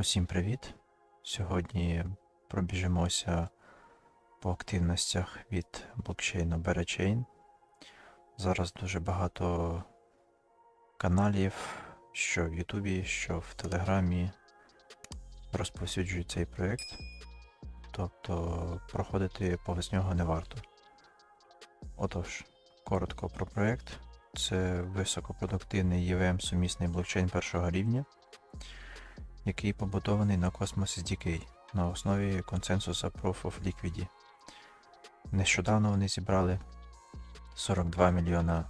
Усім привіт! Сьогодні пробіжимося по активностях від блокчейну Berachain. Зараз дуже багато каналів, що в Ютубі, що в Телеграмі розповсюджують цей проєкт. Тобто проходити повз нього не варто. Отож, коротко про проєкт. Це високопродуктивний EVM сумісний блокчейн першого рівня який побудований на Cosmos SDK на основі консенсуса Proof of Liquidity. Нещодавно вони зібрали 42 мільйона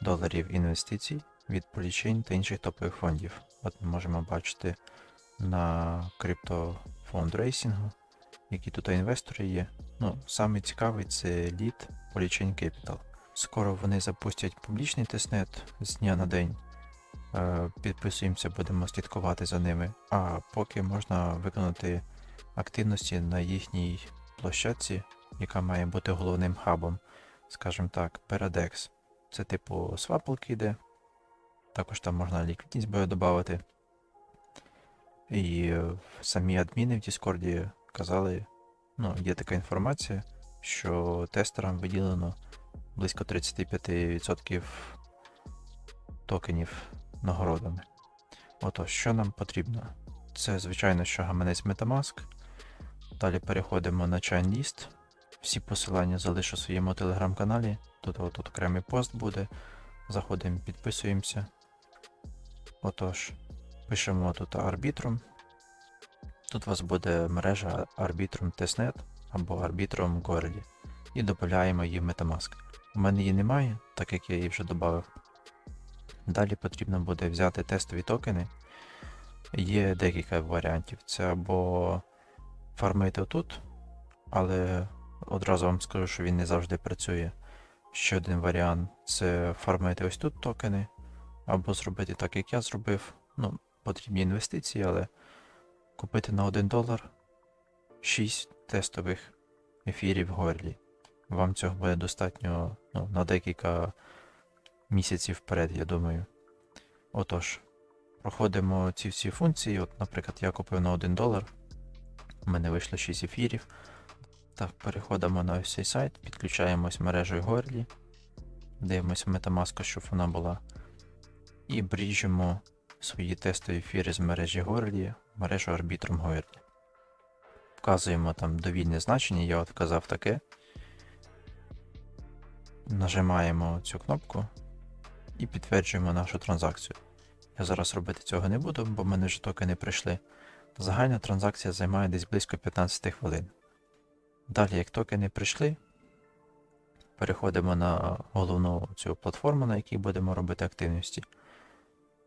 доларів інвестицій від Polychain та інших топових фондів. От ми можемо бачити на крипто фондрейсінгу, які тут інвестори є. Ну, саме цікавий це Lead Polychain Capital. Скоро вони запустять публічний тестнет з дня на день. Е, Підписуємося, будемо слідкувати за ними. А поки можна виконати активності на їхній площадці, яка має бути головним хабом, скажімо так, Paradex. Це типу свапалки йде. Також там можна ліквідність буде додати. І е, самі адміни в Діскорді казали, ну, є така інформація, що тестерам виділено близько 35% токенів нагородами. Отож, що нам потрібно? Це, звичайно, що гаманець Metamask. Далі переходимо на ChainList. Всі посилання залишу в своєму телеграм-каналі. Тут отут окремий пост буде. Заходимо, підписуємося. Отож, пишемо тут Arbitrum. Тут у вас буде мережа Arbitrum Testnet або Arbitrum Goerli. І додаємо її в Metamask. У мене її немає, так як я її вже додав. Далі потрібно буде взяти тестові токени. Є декілька варіантів. Це або фармити отут, але одразу вам скажу, що він не завжди працює. Ще один варіант це фармити ось тут токени, або зробити так, як я зробив. Ну, потрібні інвестиції, але купити на 1 долар 6 тестових ефірів горлі. Вам цього буде достатньо ну, на декілька місяців вперед, я думаю. Отож, проходимо ці всі функції. От, Наприклад, я купив на 1 долар. У мене вийшло 6 ефірів. Так, переходимо на ось цей сайт, підключаємось мережею Горлі. Дивимось Metamask, щоб вона була. І бріжемо свої тестові ефіри з мережі Горлі в мережу Arbitrum Горлі. Вказуємо там довільне значення, я от вказав таке. Нажимаємо цю кнопку і підтверджуємо нашу транзакцію. Я зараз робити цього не буду, бо в мене вже токени прийшли. Загальна транзакція займає десь близько 15 хвилин. Далі, як токени прийшли, переходимо на головну цю платформу, на якій будемо робити активності,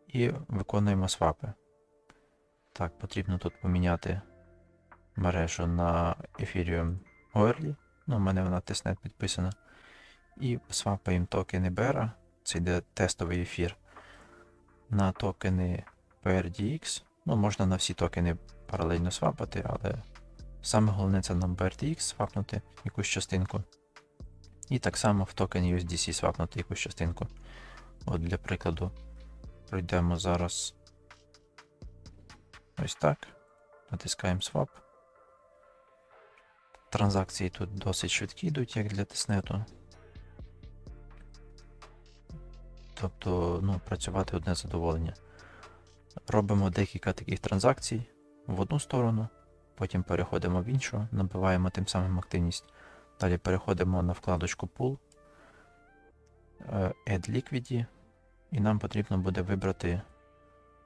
і виконуємо свапи. Так, потрібно тут поміняти мережу на Ethereum Early. Ну, у мене вона тестнет підписана. І свапаємо токени Bera це йде тестовий ефір. На токени PRDX. Ну, можна на всі токени паралельно свапати, але саме головне це нам PRDX свапнути якусь частинку. І так само в токені USDC свапнути якусь частинку. От для прикладу, пройдемо зараз ось так. Натискаємо Swap. Транзакції тут досить швидкі йдуть, як для тестнету. Тобто ну, працювати одне задоволення. Робимо декілька таких транзакцій в одну сторону, потім переходимо в іншу, набиваємо тим самим активність. Далі переходимо на вкладочку Pool, е, Add Liquidity, і нам потрібно буде вибрати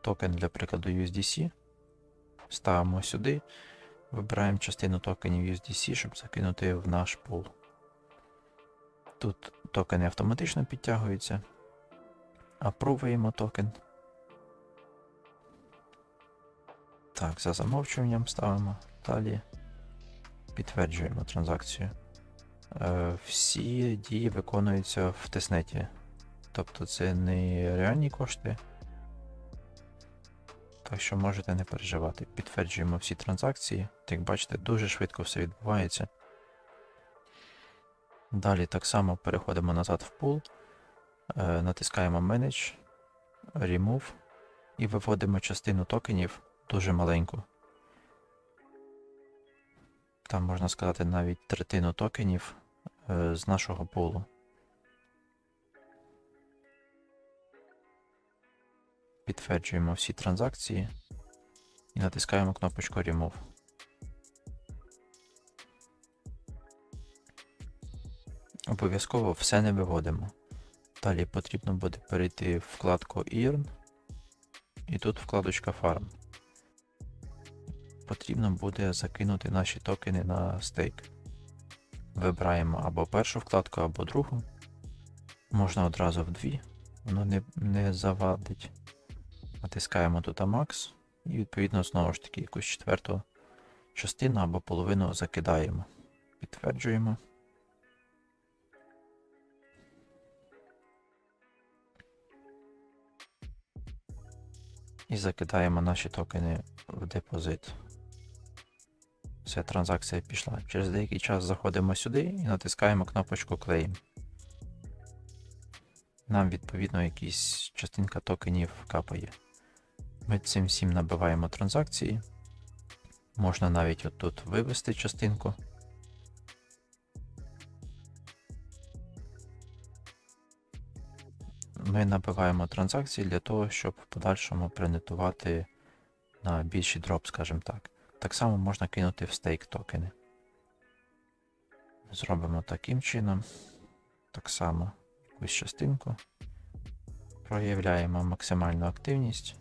токен для прикладу USDC. Ставимо сюди, вибираємо частину токенів USDC, щоб закинути в наш пул. Тут токени автоматично підтягуються. Апрувуємо токен. Так, за замовчуванням ставимо. Далі підтверджуємо транзакцію. Е, Всі дії виконуються в тестнеті. Тобто це не реальні кошти. Так що можете не переживати. Підтверджуємо всі транзакції. Як бачите, дуже швидко все відбувається. Далі так само переходимо назад в пул. Е, натискаємо Manage, Remove і виводимо частину токенів дуже маленьку. Там можна сказати навіть третину токенів е, з нашого пулу. Підтверджуємо всі транзакції і натискаємо кнопочку Remove. Обов'язково все не виводимо. Далі потрібно буде перейти в вкладку Earn і тут вкладочка Farm. Потрібно буде закинути наші токени на стейк. Вибираємо або першу вкладку, або другу. Можна одразу в дві, воно не, не завадить. Натискаємо тут Max і відповідно знову ж таки якусь четверту частину або половину закидаємо. Підтверджуємо. І закидаємо наші токени в депозит. Все, транзакція пішла. Через деякий час заходимо сюди і натискаємо кнопочку Claim. Нам відповідно якась частинка токенів капає. Ми цим всім набиваємо транзакції. Можна навіть отут вивести частинку. Ми набиваємо транзакції для того, щоб в подальшому принетувати на більший дроп, скажімо так. Так само можна кинути в стейк токени. Зробимо таким чином. Так само якусь частинку. Проявляємо максимальну активність.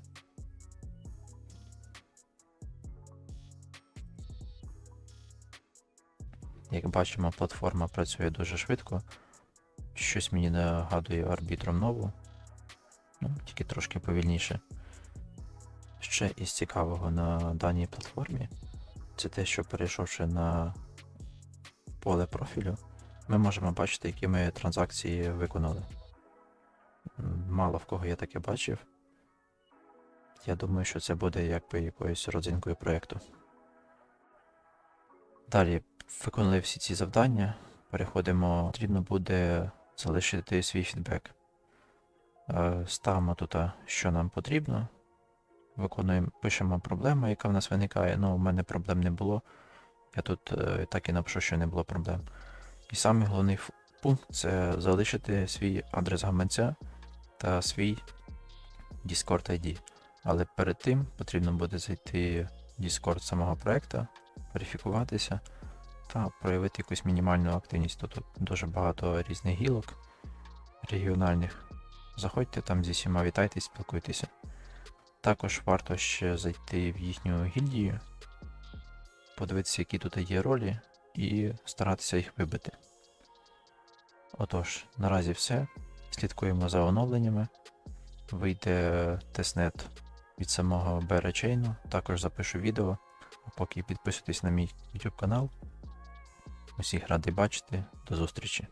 Як бачимо, платформа працює дуже швидко. Щось мені нагадує арбітром нову. Ну, тільки трошки повільніше. Ще із цікавого на даній платформі, це те, що перейшовши на поле профілю, ми можемо бачити, які ми транзакції виконали. Мало в кого я таке бачив. Я думаю, що це буде якби якоюсь родзинкою проєкту. Далі виконали всі ці завдання. Переходимо, потрібно буде залишити свій фідбек. Е, Ставимо тут, що нам потрібно. Виконуємо, пишемо проблему, яка в нас виникає. Ну, у мене проблем не було. Я тут е, так і напишу, що не було проблем. І самий головний пункт це залишити свій адрес гаманця та свій Discord ID. Але перед тим потрібно буде зайти в Discord самого проекту, верифікуватися та проявити якусь мінімальну активність. Тут дуже багато різних гілок регіональних. Заходьте там зі всіма вітайтесь, спілкуйтеся. Також варто ще зайти в їхню гільдію, подивитися, які тут є ролі, і старатися їх вибити. Отож, наразі все. Слідкуємо за оновленнями. Вийде тестнет від самого Беречейну. Також запишу відео. Поки підписуйтесь на мій YouTube канал. Усіх радий бачити. До зустрічі!